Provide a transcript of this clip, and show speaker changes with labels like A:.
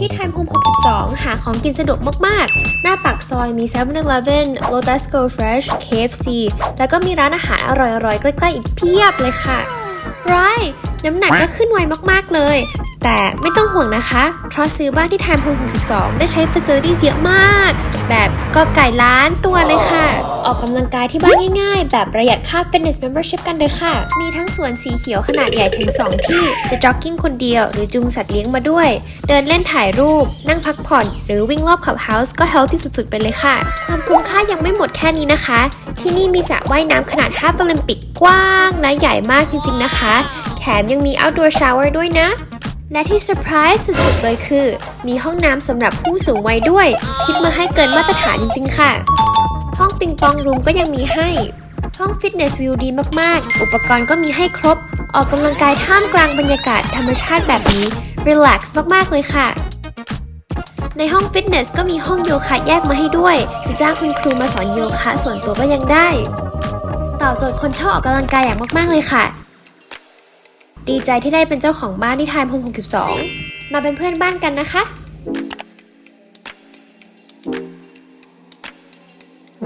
A: ที่ไทม์โฮม62 หาของกินสะดวกมาก ๆ หน้าปากซอยมี 7-Eleven Lotus Go Fresh KFC แล้วก็มีร้านอาหารอร่อย ๆ ใกล้ ๆ อีกเพียบเลยค่ะไรน้ำหนักก็ขึ้นไวมากๆเลย แต่ไม่ต้องห่วงนะคะ เพราะซื้อบ้านที่ไทม์โฮม62 ได้ใช้ facilities เยอะมาก แบบก็ไก่ล้านตัวเลยค่ะ ออกกำลังกายที่บ้านง่ายๆ แบบประหยัดค่า fitness membership กันเลยค่ะ มีทั้งสวนสีเขียวขนาดใหญ่ถึง 2 ที่ จะจ็อกกิ้งคนเดียวหรือจูงสัตว์เลี้ยงมาด้วย เดินเล่นถ่ายรูป นั่งพักผ่อน หรือวิ่งรอบขับเฮาส์ก็เฮลที่สุดๆไปเลยค่ะ ความคุ้มค่ายังไม่หมดแค่นี้นะคะ ที่นี่มีสระว่ายน้ำขนาด5โอลิมปิกกว้างและใหญ่มากจริงๆนะคะแถมยังมี outdoor shower ด้วยนะ และที่เซอร์ไพรส์สุดๆเลยคือ มีห้องน้ำสำหรับผู้สูงวัยด้วย คิดมาให้เกินมาตรฐานจริง ๆ ค่ะ ห้องปิงปองรูมก็ยังมีให้ ห้องฟิตเนสวิวดีมากๆ อุปกรณ์ก็มีให้ครบ ออกกำลังกายท่ามกลางบรรยากาศธรรมชาติแบบนี้รีแลกซ์มากๆเลยค่ะในห้องฟิตเนสก็มีห้องโยคะแยกมาให้ด้วย จะจ้างคุณครูมาสอนโยคะส่วนตัวก็ยังได้ ตอบโจทย์คนชอบออกกำลังกายอย่างมาก ๆ เลยค่ะ ดีใจที่ได้เป็นเจ้าของบ้านที่ไทม์โฮม62 มาเป็นเพื่อนบ้านกันนะคะ